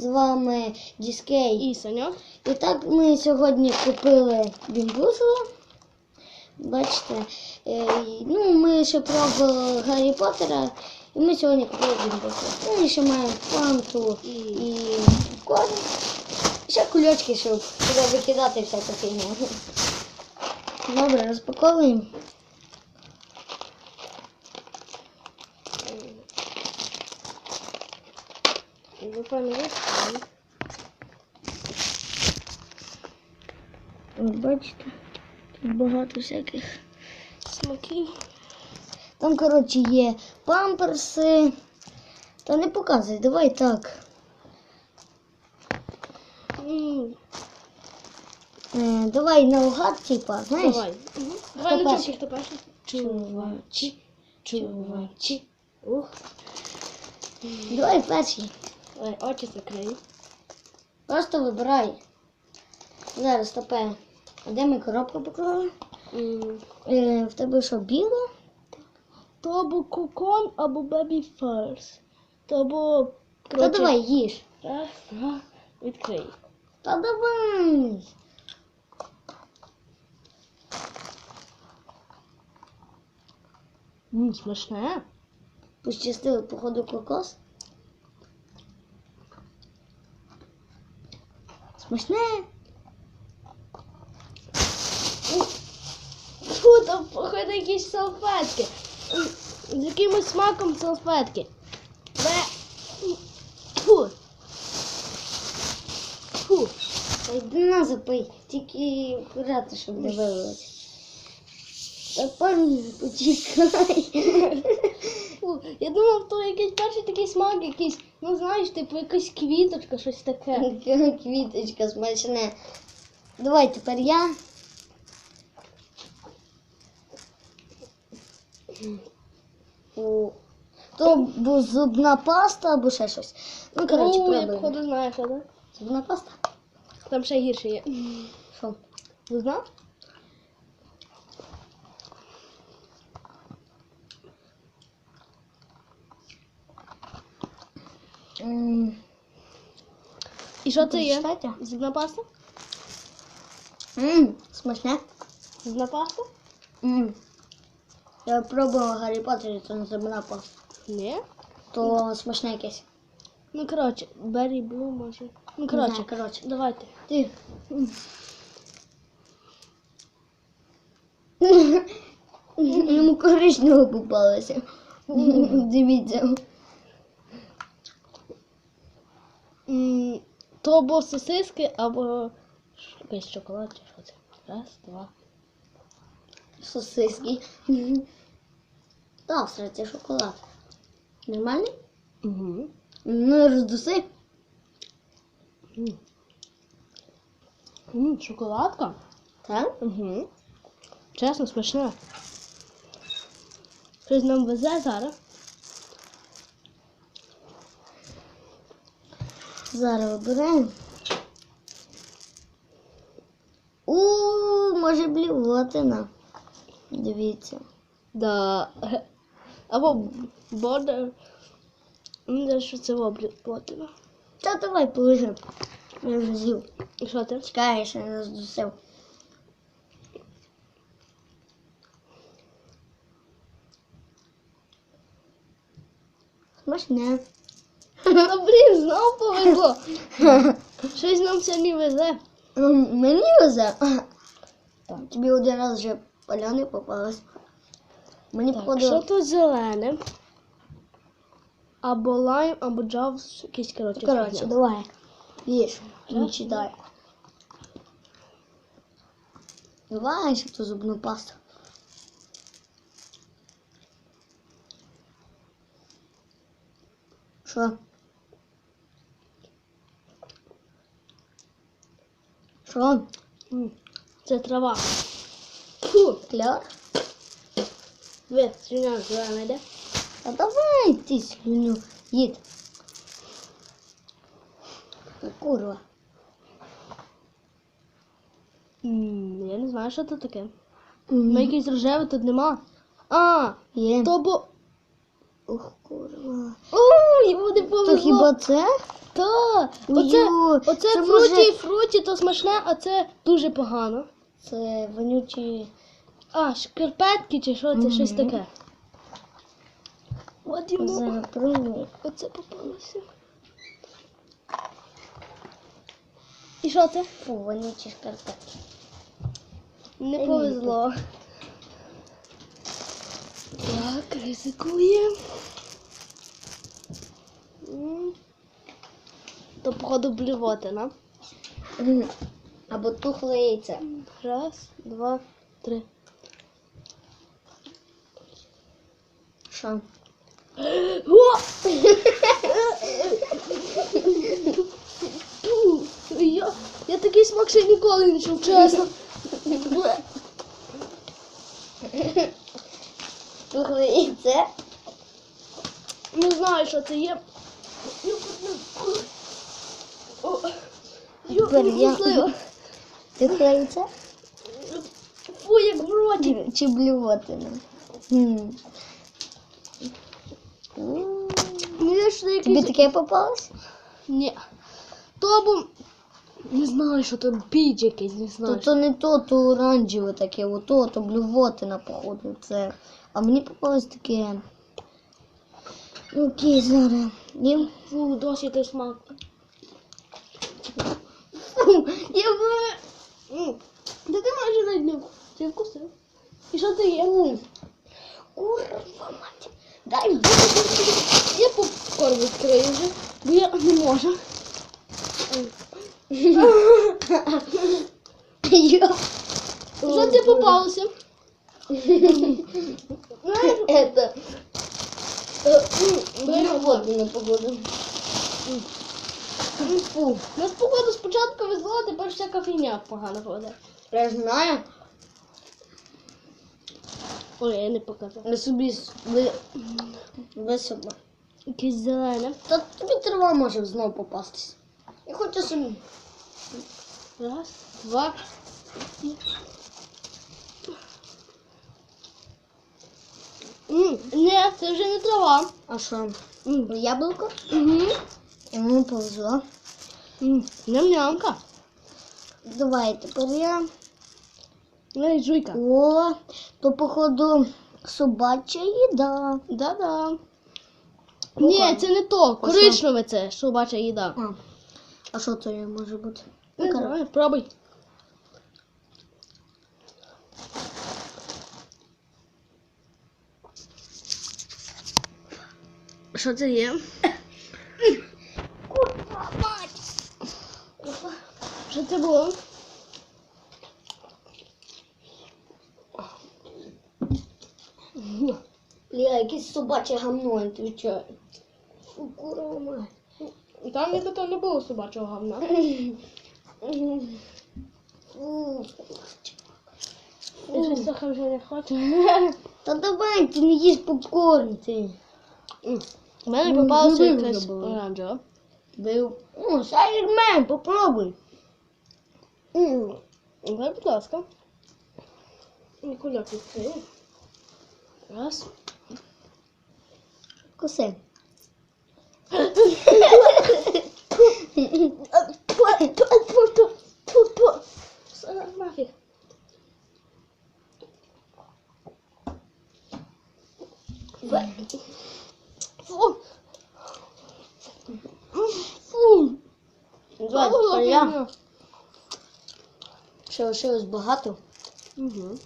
З вами Діскей. І Саньок. І так ми сьогодні купили бімбузло. Бачите, е, ну, ми ще пробували Гаррі Поттера, і ми сьогодні купили бімбузло. Ну, і ще маємо фанту і, і корм. Ще кульочки, щоб туди викидати всяку фігню. Добре, розпаковуємо. Виставили. От бачите, тут багато всяких. Смаки. Там, коротше, є памперси. Та не показуй, давай так. Е, давай наугад, типа, знаєш? Давай. Давай на чорті, хто перший. Чувачі, чувачі. Ух. Давай перший. Ой, очі закрий. Просто вибирай. Зараз тепер. А де ми коробку поклали? М, Е, в тебе що, біло? То або кокон, або бебі ферс. То або. Та коротше, давай їж. Раз, два, відкрий. Та давай. Ммм, смачне. Пощастило, походу, кокос. Смачне. Фу, там походу якісь салфетки. З якимось смаком салфетки. Бе. Фу. Фу. Та йди на запий, тільки акуратно, щоб не вилилося. Та пані, почекай. Я думав, то якийсь перший такий смак, якийсь, ну знаєш, типу якась квіточка, щось таке. Квіточка смачне. Давай тепер я. О, То або зубна паста, або ще щось. Ну, коротше, О, я пробуємо. походу знаю, що це. Зубна паста? Там ще гірше є. Що? Знав? І що це є? Зубна паста? м, Смачне. Зубна паста? М. Я пробувала Гаррі Поттер, це не зубна паста. Ні. То смачне якесь. Ну, коротше, Берry Blue може. Ну, коротше, коротше. давайте. Ти. Йому коричнево попалося. Дивіться. М, То або сосиски, або якийсь шоколад чи що це. Раз, два. Сосиски. Так, це шоколад. Нормальний? Угу. Ну, роздуси. М, шоколадка? Так? Угу. Чесно, смачне. Щось нам везе зараз. Зараз вибираємо. У, може блювотина. Дивіться. Да. Або бордер. Мені що це обліпотина. Та давай положи. Я вже з'їв. І що ти? Чекай, я ще не роздусив. Смачне. Та блін, повезло. Щось нам сьогодні везе. М, Мені везе. Тобі один раз вже поляни попалось. Мені Так, походу. що тут зелене? Або лайм, або джавс, якийсь коротше. Коротше, давай. Їж. Не читай. Давай, щоб ту зубну пасту. Що? Що? Це трава. Фу, Кляр? ви, свиня зелена йде. А давай ти слюню їд. Курва. Я не знаю, що це таке. Ну, якийсь рожевий тут нема. А, Є. то бо. Ух, курва. Ой, йому не То повезло. хіба це? Та, оце, Ю, оце це фруті, може- фруті, то смачне, а це дуже погано. Це вонючі. А, шкарпетки чи що, це щось таке. От йому. Зараз. Оце попалося. І що це? Фу, вонючі шкарпетки. Не повезло. Так, ризикуємо. М. То походу блювотина. Або тухле яйце. Раз, два, три. Що? О! Я, я такий смак ще ніколи не чув, чесно. Тухле яйце? Не знаю, що це є. Тепер я- яйце? Фу, як в роті. Чи. Мені ж Тобі таке попалось? Ні. То бо... Не знаю, що то біч якийсь, не знаю. то не то, то оранжеве таке, ото, то блювотина, походу, це. А мені попалось таке. Ну, Окей, зараз. Їм. Фу, досі той смак. Я в... М. Та ти майже навіть не... Ти вкусив? І що це є? Курва, мать. Дай Бог. Я попкорн відкрию вже, бо я не можу. Що це попалося? Это... Дай його. Блювотина, походу. Фу. Нас походу спочатку везло, тепер всяка фігня погана ходить. Я знаю. Ой, я не показав. На собі ви... високо. Якесь зелене. Та тобі трава може знову попастись. Я хочу собі. Раз, два. М, Ні, це вже не трава. А що? Яблуко? Угу. Йому повезло. М, Ням-нямка. Давай, тепер я. Ей, жуйка. О, то походу собача їда. Да-да. Ну, Ні, це не то. Коричневе це, що бача їда. А, а що це може бути? Ну, знаю, пробуй. Що це є? Курва, мать! Що це було? Ля, якесь собаче гамно, я відповідаю. Фу, курва мать. Там ніби не було собачого говна. Фу. Я щось трохи вже не хочу. Та давай, ти не їж попкорн, ти. У мене Ну, попалося якесь оранжеве. Бив. О, Сайрмен, попробуй. М, Дай, будь ласка. І кульок відкрию. Раз. Коси. Все нафіг. Фу. Фу. Давай, тепер я. Ще лишилось багато. Угу.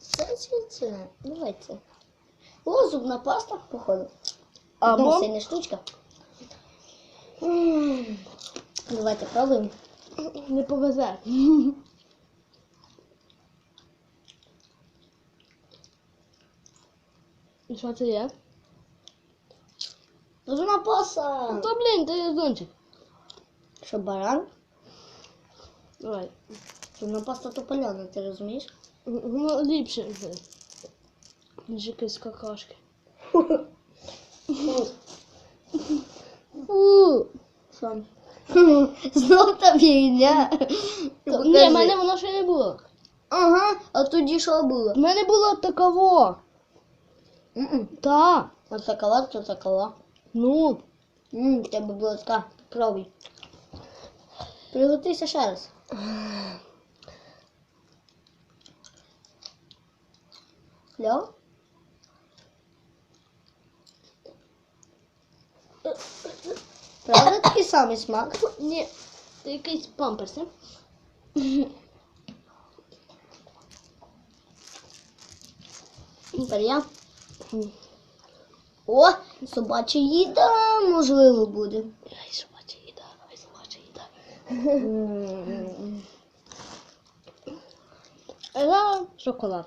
Це, це, це. Давай це. О, зубна паста, походу. Або- Ну, сильна штучка. М. Давайте пробуємо. Не повезе. І що це є? Зубна паста. То, блін, то є зончик. Що, баран? Давай. Зубна паста то поляна, ти розумієш? Ну, ліпше вже. Ніж якісь какашки. Фу. Що? Знов та фігня. Ні, в мене воно ще не було. Ага, а тоді що було? В мене було таково. М-м. Та. А такова, то такова. Ну, в тебе була така. Пробуй. Приготуйся ще раз. Кльово? Правда такий самий смак? ні, це якийсь памперс, не? Тепер я. О, собача їда, можливо, буде. Ай, собача їда, ай, собача їда. М. А я шоколад.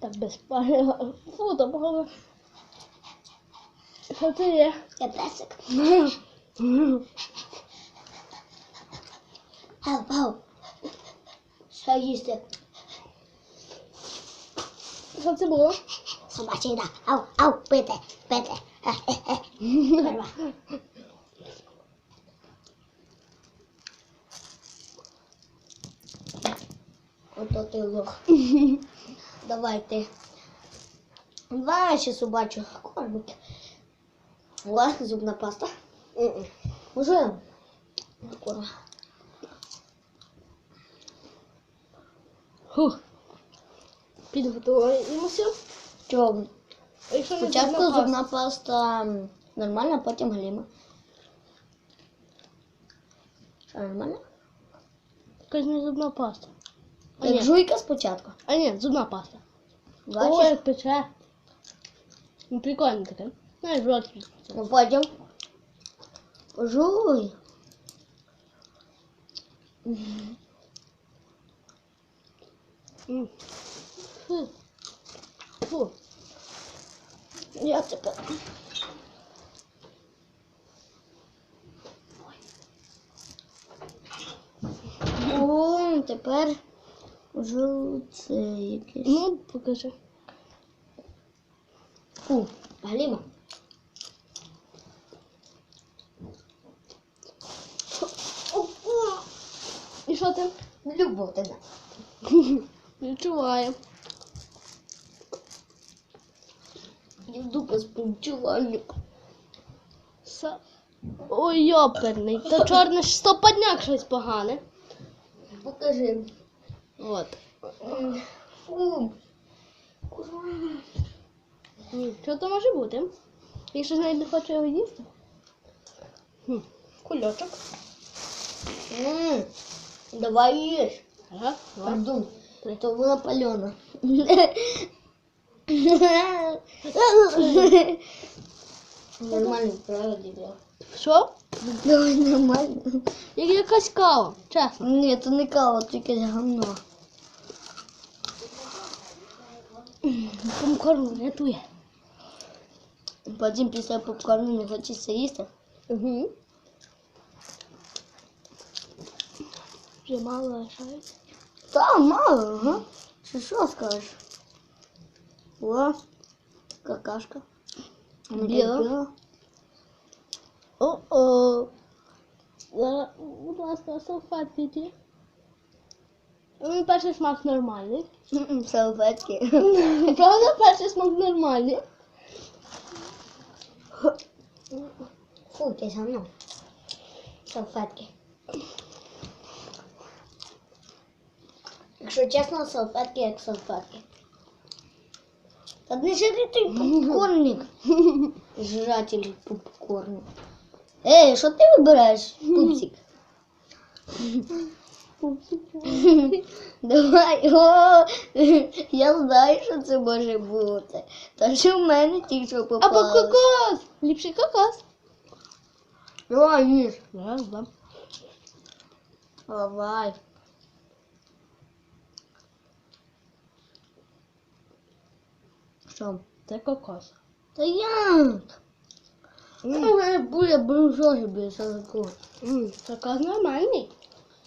Так без палива. Фу, погано. Що це є? Я песик. Ау, ау. Що їсти? Що це було? Собача їда. Ау, ау. Хе-хе-хе. Перва. Ото ти лох. Давайте. Давай ще собачу кормик. О, зубна паста. Уже. Корм. Фух. Підготуємося. Що, спочатку зубна паста? нормальна, потім гліма. Що, нормально? Якась не зубна паста. А Як ні, жуйка спочатку. а ні, зубна паста. Ой, Бачиш? як пече. Ну, прикольно таке. Знаєш, в рот. Ну, потім. Жуй. М. Фу. Фу. Я тепер. О, тепер це якесь. Ну, покажи. Фу, гліма. І що ти? Любов тебе. Відчуваю. Дупа співчувальник. Са... Ой, йоперний. То чорне ж стопадняк щось погане. Покажи. От. Фу. Що то може бути? Якщо навіть не хоче його їсти. Хм. Кульочок. М, Давай їж. Ага. Пардон. То була пальона. Нормально, правда, діля. Що? Нормально. Як якась кава, чесно. Ні, це не кава, це якесь гамно. Попкорн рятує. Потім після попкорну не хочеться їсти. Угу. Вже мало лишається. Та, мало, ага. Що, що скажеш? О, какашка. Біла. О-о. Будь ласка, салфетки. Ну, перший смак нормальний. Салфетки. Правда, перший смак нормальний. Фу, якесь гамно. Салфетки. Якщо чесно, салфетки як салфетки. Та не жри той попкорник. Жратель попкорну. Ей, що ти вибираєш, пупсик? Давай, о, я знаю, що це може бути. Та що в мене тільки що Або попалось. кокос! Ліпший кокос. Давай, їж. Раз, два. Давай. Що? Це кокос. Та як? Ну, в мене буде брюшок такого. М, Кокос нормальний.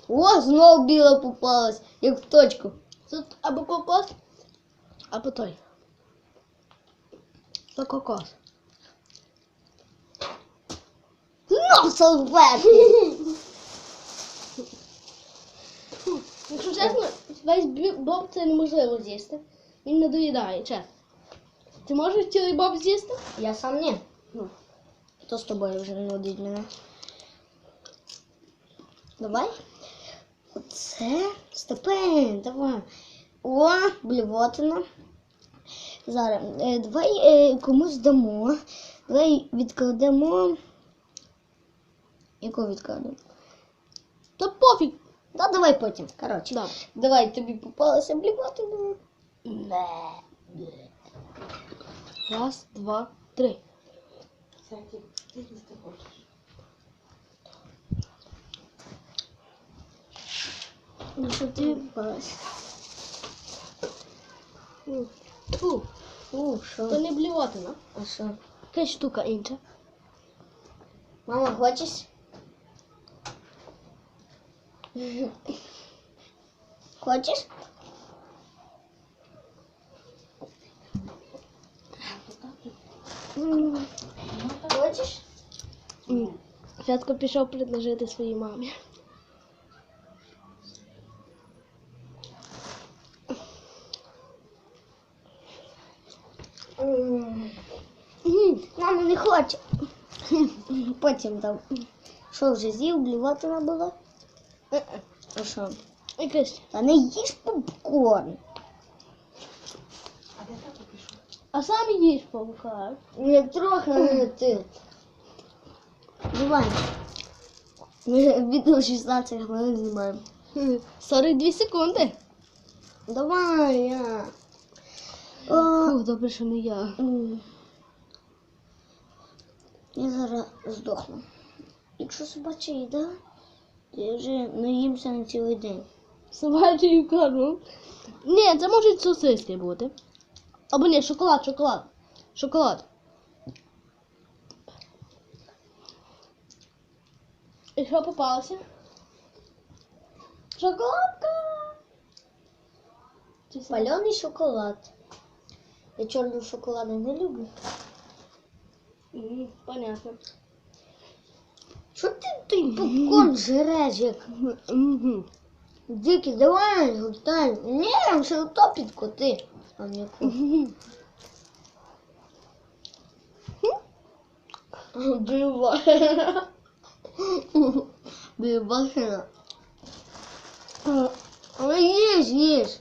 О, знов біла попалась, як в точку. Тут або кокос, або той. Це кокос. Ну, салфетки. Якщо чесно, весь боб це неможливо з'їсти. Він не доїдає, чесно. Ти можеш цілий боб з'їсти? Я сам ні. Ну. Хто з тобою вже не нудить мене? Давай. Оце. Степен, давай. О, блювотина. Зараз. Е, давай е, комусь дамо. Давай відкладемо. Яку відкладемо? Та пофіг. Та давай потім. Коротше. Да. Давай тобі попалася блювотина. Раз, два, три. Ну попалась? М. Фу, О, то що? не блювотина. А що? Якась штука інша. Мама, хочеш? Хочеш? М. Хочеш? Святко пішов предложити своїй мамі. Мама не хоче. Потім там. Що вже з'їв, блюватина була? Е-е. А що? Та не їж попкорн. А сам їж павука. Не трохи не ти. Давай. Ми відео 16 хвилин знімаємо. 42 секунди. Давай я. О, Фу, добре, що не я. я зараз здохну. Якщо собача їда, то я вже наїмся на цілий день. Собачий корм. Ні, це можуть сосиски бути. Або ні, шоколад, шоколад. Шоколад. І що попалося? Шоколадка! Пальоний шоколад. Я чорного шоколаду не люблю. М, Понятно. Що ти той попкорн жреш, як Мгм. Дикий, давай, гуртай. Ні, ще утопить коти. А не ку. Мгм. Бива. Але їж, їж.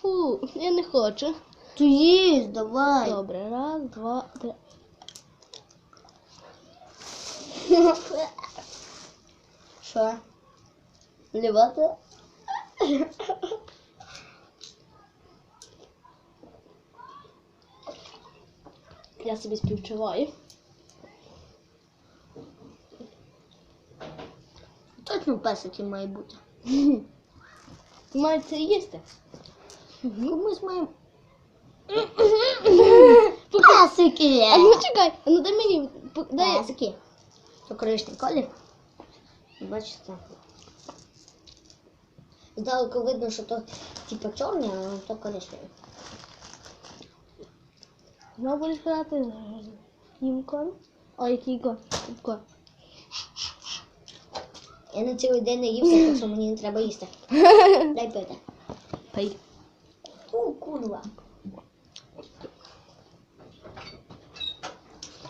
Фу, я не хочу. Ти їж, давай. Добре, раз, два, три. Що? Лівати? Я собі співчуваю. Точно песики має бути. Мають це їсти. Комусь має. Песики! А ну чекай, а ну дай мені. Дай. Песики. То коричневий колір. Бачите? Здалеку видно, що то типу чорне, а то коричневий. Знову будеш грати їм корм? О, який корм? Корм. Я на цілий день не ївся, так що мені не треба їсти. Дай пити. Пий. У, курва.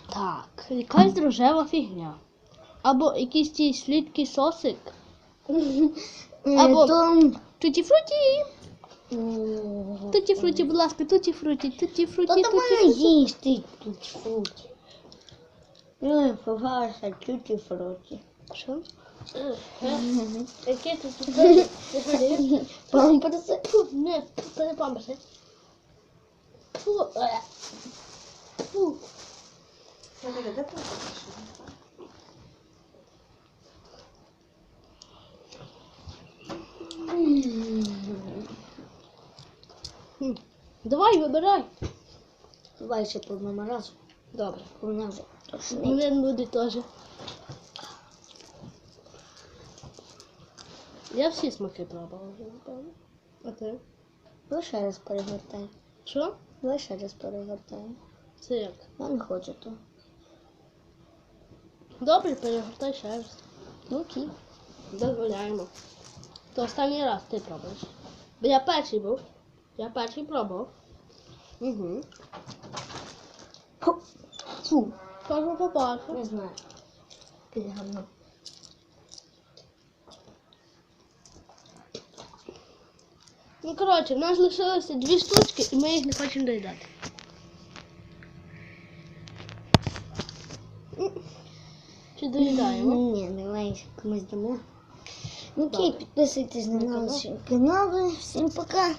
Так, якась рожева фігня. Або якийсь ці слідкий сосик. Або- Е, то... Туті фруті. Туті фруті, будь ласка, туті фруті, туті фруті, туті фруті. їж ти тут фруті. Ой, погаса, чуті фруті. Що? Яке тут тут? Памперси. Не, це не памперси. Фу, е. Фу. Хм. Давай, вибирай. Давай ще по одному разу. Добре. Вона вже тошнить. Мене буде теж. Я всі смаки пробувала вже, напевно. А ти? Давай ще раз перегортай. Що? Давай ще раз перегортай. Це як? Я не хочу то. Добре, перегортай ще раз. Ну окей. Дозволяємо. То останній раз ти пробуєш. Бо я перший був. Я перший пробував. Угу. Фу, Кожу попався. не знаю. Якесь говно. Ну, коротше, в нас лишилося дві штучки, і ми їх не хочемо доїдати. Чи доїдаємо? Ні, давай комусь дамо. Ну окей, підписуйтесь на наші канали. Всім пока.